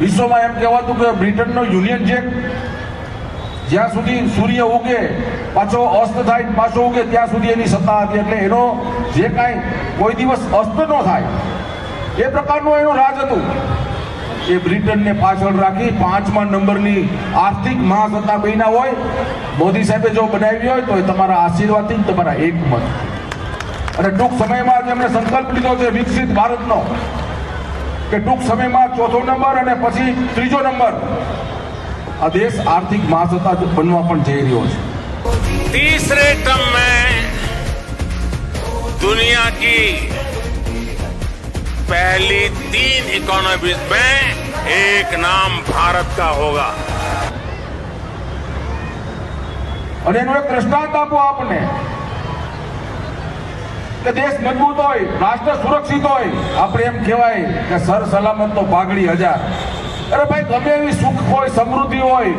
વિશ્વમાં એમ કહેવાતું કે બ્રિટનનો યુનિયન જેક જ્યાં સુધી સૂર્ય ઉગે, પાછો અસ્ત થાય, પાછો ઉગે, ત્યાં સુધી એની સત્તા હતી. એટલે એનો જે કાંઈ કોઈ દિવસ અસ્ત ન થાય, એ પ્રકારનું એનું રાજ હતું. એ બ્રિટનને પાછળ રાખી પાંચમા નંબરની આર્થિક મહાસત્તા બન્યા હોય, મોદી સાહેબે જો બનાવી હોય તો એ તમારા આશીર્વાદથી તમારા એક મત. અને ટૂંક સમયમાં જ એમણે સંકલ્પ લીધો છે વિકસિત ભારતનો. કે ટૂંક સમયમાં ચોથો નંબર અને પછી ત્રીજો નંબર આ દેશ આર્થિક મહાસત્તા બનવા પણ જઈ રહ્યો છે तीसरे टर्म में दुनिया की पहली तीन इकोनॉमीज में एक नाम भारत का होगा અને એનું એક દ્રષ્ટાંત આપો આપને કે દેશ મજબૂત હોય, રાષ્ટ્ર સુરક્ષિત હોય. આપણે એમ કહેવાય કે સર સલામત તો પાઘડી હજાર. અરે ભાઈ, ગમે એવી સુખ હોય, સમૃદ્ધિ હોય,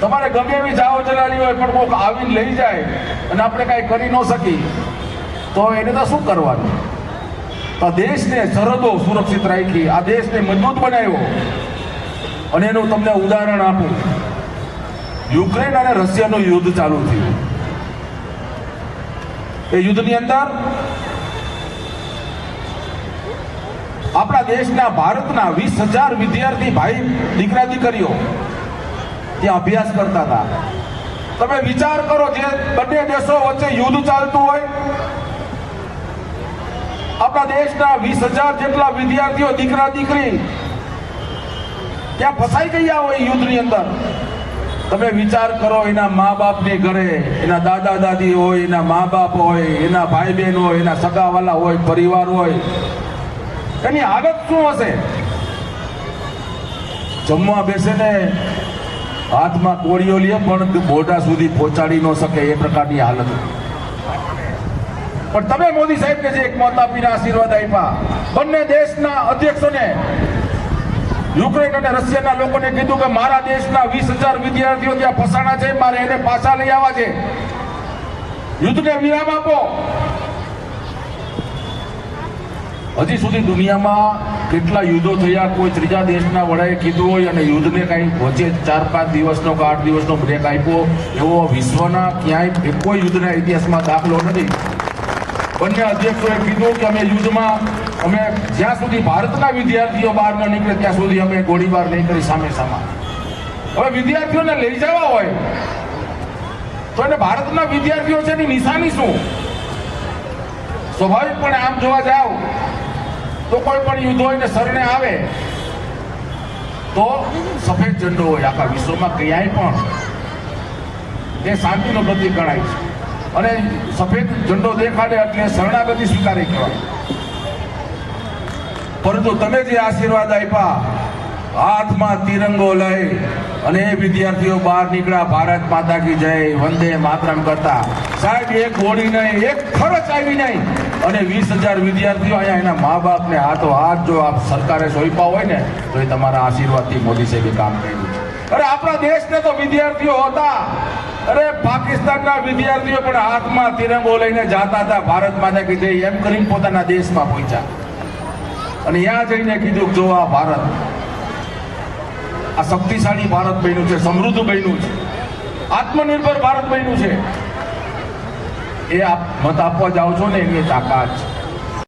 તમારે ગમે એવી જાઓ ચલાવી હોય, પણ કોઈક આવીને લઈ જાય અને આપણે કાંઈ કરી ન શકી તો એને તો શું કરવાનું? તો દેશને સરહદો સુરક્ષિત રાખી, આ દેશને મજબૂત બનાવ્યો. અને એનું તમને ઉદાહરણ આપું. યુક્રેન અને રશિયાનું યુદ્ધ ચાલુ થયું. એ યુદ્ધની અંદર આપણા દેશના ભારતના વીસ હજાર વિદ્યાર્થી ભાઈ, દીકરા, દીકરીઓ ત્યાં અભ્યાસ કરતા હતા. તમે વિચાર કરો જે બંને દેશો વચ્ચે યુદ્ધ ચાલતું હોય, આપણા દેશના વીસ હજાર જેટલા વિદ્યાર્થીઓ દીકરા, દીકરી ત્યાં ફસાઈ ગયા હોય યુદ્ધની અંદર. તમે વિચાર કરો, એના મા બાપની ઘરે, એના દાદા દાદી હોય, એના મા બાપ હોય, એના ભાઈ બહેન હોય, એના સગાવાલા હોય, પરિવાર હોય, એની હાલત શું હશે? જમવા બેસે ને હાથમાં કોળીઓ લે, પણ મોઢા સુધી પહોંચાડી ન શકે એ પ્રકારની હાલત. પણ તમે મોદી સાહેબને જે એક મત આપીને આશીર્વાદ આપ્યા, બંને દેશના અધ્યક્ષોને યુક્રેન અને રશિયાના લોકોને કીધું કે મારા દેશના વીસ હજાર વિદ્યાર્થીઓ ત્યાં ફસાણા છે, મારે એને પાછા લઈ આવવા છે. યુદ્ધને વિરામ આપો. હજી સુધી દુનિયામાં કેટલા યુદ્ધો થયા, કોઈ ત્રીજા દેશના વડાએ કીધું હોય અને યુદ્ધને કાંઈ વચ્ચે ચાર, પાંચ દિવસનો કે આઠ દિવસનો બ્રેક આપ્યો, એવો વિશ્વના ક્યાંય કોઈ યુદ્ધના ઇતિહાસમાં દાખલો નથી. બંને અધ્યક્ષોએ કીધું કે અમે યુદ્ધમાં અમે જ્યાં સુધી ભારતના વિદ્યાર્થીઓ બહાર ન નીકળે, ત્યાં સુધી અમે ગોળીબાર નહીં કરી સામે સામા હવે વિદ્યાર્થીઓને લઈ જવા હોય, તો એને ભારતના વિદ્યાર્થીઓ છે એની નિશાની શું? સ્વાભાવિકપણે આમ જોવા જાવ તો કોઈ પણ યુદ્ધ હોય ને શરણે આવે, તો સફેદ ઝંડો હોય. આખા વિશ્વમાં ક્યાંય પણ એ શાંતિનો પ્રતિક ગણાય છે. અને સફેદ ઝંડો દેખાડે એટલે શરણાગતિ સ્વીકારી કહેવાય. પરંતુ તમે જે આશીર્વાદ આપ્યા, હાથમાં તિરંગો લઈ અને એ વિદ્યાર્થીઓ બહાર નીકળ્યા, ભારત માતા કી જય, વંદે માતરમ કરતા. સાહેબ, એક ગોળી નહીં, એક ખરચ આવી નહીં. અને વીસ હજાર વિદ્યાર્થીઓ અહીંયા એના મા બાપને હાથો હાથ જો આપ સરકારે સોંપ્યા હોય ને, તો એ તમારા આશીર્વાદથી મોદી સાહેબે કામ કર્યું. અરે, આપણા દેશને તો વિદ્યાર્થીઓ હતા. અરે, પાકિસ્તાનના વિદ્યાર્થીઓ પણ હાથમાં તિરંગો લઈને જાતા હતા. ભારત માતા કી જય, એમ કરીને પોતાના દેશમાં પહોંચ્યા. અને ત્યાં જઈને કીધું જો આ ભારત, આ શક્તિશાળી ભારત બન્યું છે, સમૃદ્ધ બન્યું છે, આત્મનિર્ભર ભારત બન્યું છે, એ આપ મત આપવા જાઓ છો ને, એની તાકાત છે.